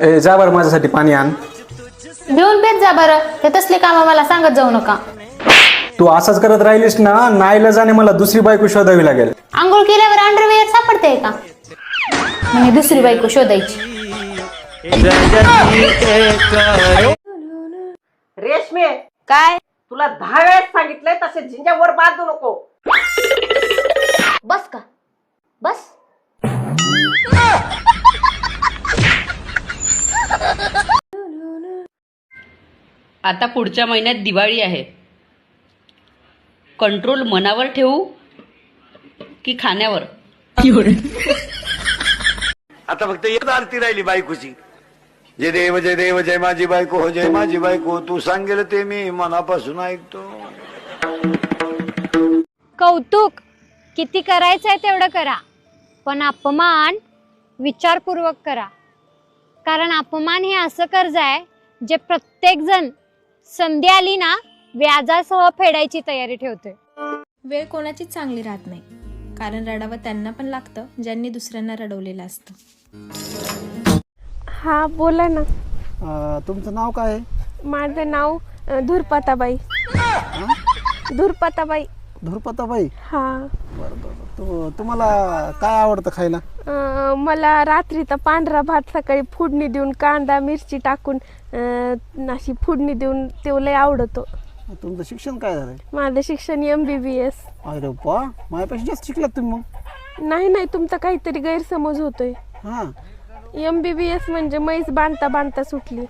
ए जा बरं माझ्यासाठी पाणी आण. घेऊन पेत जा बरं. ते तसले काम मला सांगत जाऊ नका. तू असंच करत राहिलीस ना नाईला जाणे मला दुसरी बायको शोधावी लागेल. आंघोळ केल्यावर अंडरवेअर सापडते का? म्हणजे दुसरी बायको शोधायची. रेशमे काय? तुला दहा वेळेस सांगितलंय तसे झिंजावर बांधू नको. बस का? बस. आता पुढच्या महिन्यात दिवाळी आहे. कंट्रोल मनावर ठेवू की खाण्यावर? आता फक्त एक आरती राहिली बायकोची. जय देव जय देव जय माझी बायको हो जय माझी बायको तू सांगेल ते मी मनापासून ऐकतो. कौतुक किती करायचं आहे तेवढं करा पण अपमान विचारपूर्वक करा. कारण अपमान हे असं कर्ज आहे जे प्रत्येक जण संधी आली ना व्याजासह फेडायची तयारी ठेवते वेळ कोणाचीच चांगली राहत नाही. कारण रडावं त्यांना पण लागतं ज्यांनी दुसऱ्यांना रडवलेलं असतं. हा बोला ना. तुमचं नाव काय आहे? माझं नाव अ, धुरपाताबाई. धुरपाताबाई. धुरपताबाई? हा. बरं बरं. तू तुम्हाला काय आवडतं खायला? अ, मला रात्रीचा पांढरा भात सकाळी फोडणी देऊन कांदा मिरची टाकून अ, अशी फोडणी देऊन ते लय आवडतो. तुमचं शिक्षण काय झालंय? माझं शिक्षण एम बी बी एस अरे वा माझ्यापेक्षा जास्त शिकलात तुम्ही मग. नाही नाही तुमचा काहीतरी गैरसमज होतोय. हां. एम बी बी एस म्हणजे म्हैस बांधता बांधता सुटली.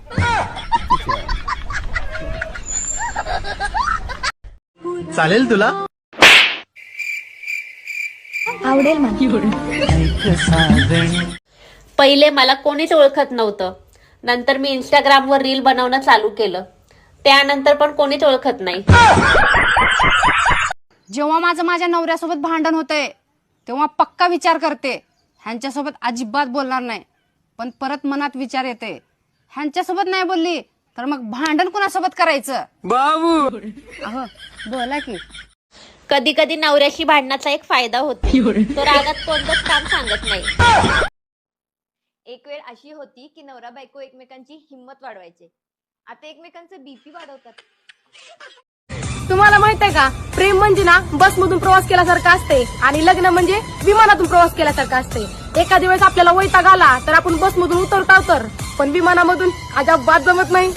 चालेल तुला? आवडेल मला. पहिले मला कोणीच ओळखत नव्हतं. नंतर मी इंस्टाग्रामवर रील बनवणं चालू केलं. त्यानंतर पण कोणीच ओळखत नाही. जेव्हा माझं माझ्या नवऱ्यासोबत भांडण होतंय तेव्हा पक्का विचार करते. ह्यांच्यासोबत अजिबात बोलणार नाही. पण परत मनात विचार येते. ह्यांच्यासोबत नाही बोलली तर मग भांडण कुणासोबत करायचं? बाबू! अहो बोला की. कधी कधी नवऱ्याशी भांडण्याचा एक फायदा होतो. तो रागात कोणतंच काम सांगत नाही. एक वेळ अशी होती की नवरा बायको एकमेकांची हिंमत वाढवायचे. आता एकमेकांचं बीपी वाढवतात. तुम्हाला माहीत आहे का? प्रेम म्हणजे ना बस मधून प्रवास केल्यासारखं असते आणि लग्न म्हणजे विमानातून प्रवास केल्यासारखं असते. एखाद्या वेळेस आपल्याला वैताग आला तर आपण बस मधून उतरता तर पण विमानामधून अजिबात जमत नाही.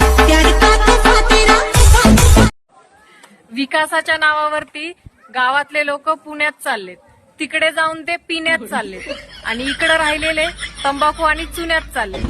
विकासाच्या नावावरती गावातले लोक पुण्यात चाललेत. तिकडे जाऊन ते पिण्यात चाललेत. आणि इकडे राहिलेले तंबाखू आणि चुन्यात चाललेत.